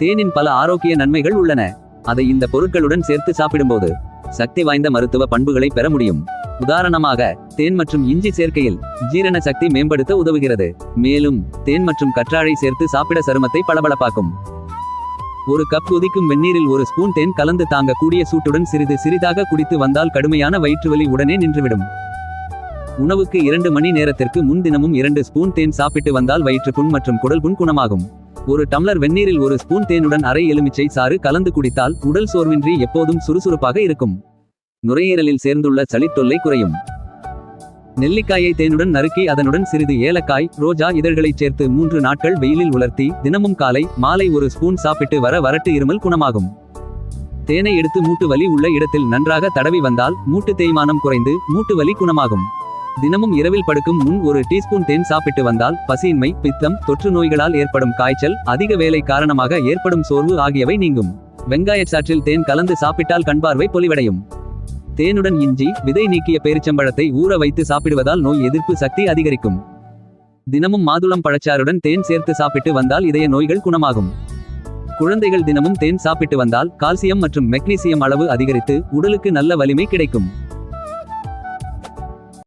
தேனின் பல ஆரோக்கிய நன்மைகள் உள்ளன. அதை இந்த பொருட்களுடன் சேர்த்து சாப்பிடும்போது சக்தி வாய்ந்த மருத்துவ பண்புகளை பெற முடியும். உதாரணமாக தேன் மற்றும் இஞ்சி சேர்க்கையில் ஜீரண சக்தி மேம்படுத்த உதவுகிறது. மேலும் தேன் மற்றும் கற்றாழை சேர்த்து சாப்பிட சருமத்தை பளபளப்பாக்கும். ஒரு கப் கொதிக்கும் வெந்நீரில் ஒரு ஸ்பூன் தேன் கலந்து தாங்கக்கூடிய சூட்டுடன் சிறிது சிறிதாக குடித்து வந்தால் கடுமையான வயிற்றுவலி உடனே நின்றுவிடும். உணவுக்கு இரண்டு மணி நேரத்திற்கு முன்தினமும் இரண்டு ஸ்பூன் தேன் சாப்பிட்டு வந்தால் வயிற்றுப்புண் மற்றும் குடல் புண் குணமாகும். ஒரு டம்ளர் வெந்நீரில் ஒரு ஸ்பூன் தேனுடன் அரை எலுமிச்சை சாறு கலந்து குடித்தால் உடல் சோர்வின்றி எப்போதும் சுறுசுறுப்பாக இருக்கும். நுரையீரலில் சேர்ந்துள்ள சளித்தொல்லை குறையும். நெல்லிக்காயை தேனுடன் நறுக்கி அதனுடன் சிறிது ஏலக்காய் ரோஜா இதழ்களைச் சேர்த்து மூன்று நாட்கள் வெயிலில் உலர்த்தி தினமும் காலை மாலை ஒரு ஸ்பூன் சாப்பிட்டு வர வறட்டு இருமல் குணமாகும். தேனை எடுத்து மூட்டு வலி உள்ள இடத்தில் நன்றாக தடவி வந்தால் மூட்டு தேய்மானம் குறைந்து மூட்டு வலி குணமாகும். தினமும் இரவில் படுக்கும் முன் ஒரு டீஸ்பூன் தேன் சாப்பிட்டு வந்தால் பசியின்மை பித்தம் தொற்று நோய்களால் ஏற்படும் காய்ச்சல் அதிக வேலை காரணமாக ஏற்படும் சோர்வு ஆகியவை நீங்கும். வெங்காயச் சாற்றில் தேன் கலந்து சாப்பிட்டால் கண்பார்வை பொலிவடையும். தேனுடன் இஞ்சி விதை நீக்கிய பேரிச்சம்பழத்தை ஊற வைத்து சாப்பிடுவதால் நோய் எதிர்ப்பு சக்தி அதிகரிக்கும். தினமும் மாதுளம் பழச்சாறுடன் தேன் சேர்த்து சாப்பிட்டு வந்தால் இதய நோய்கள் குணமாகும். குழந்தைகள் தினமும் தேன் சாப்பிட்டு வந்தால் கால்சியம் மற்றும் மெக்னீசியம் அளவு அதிகரித்து உடலுக்கு நல்ல வலிமை கிடைக்கும்.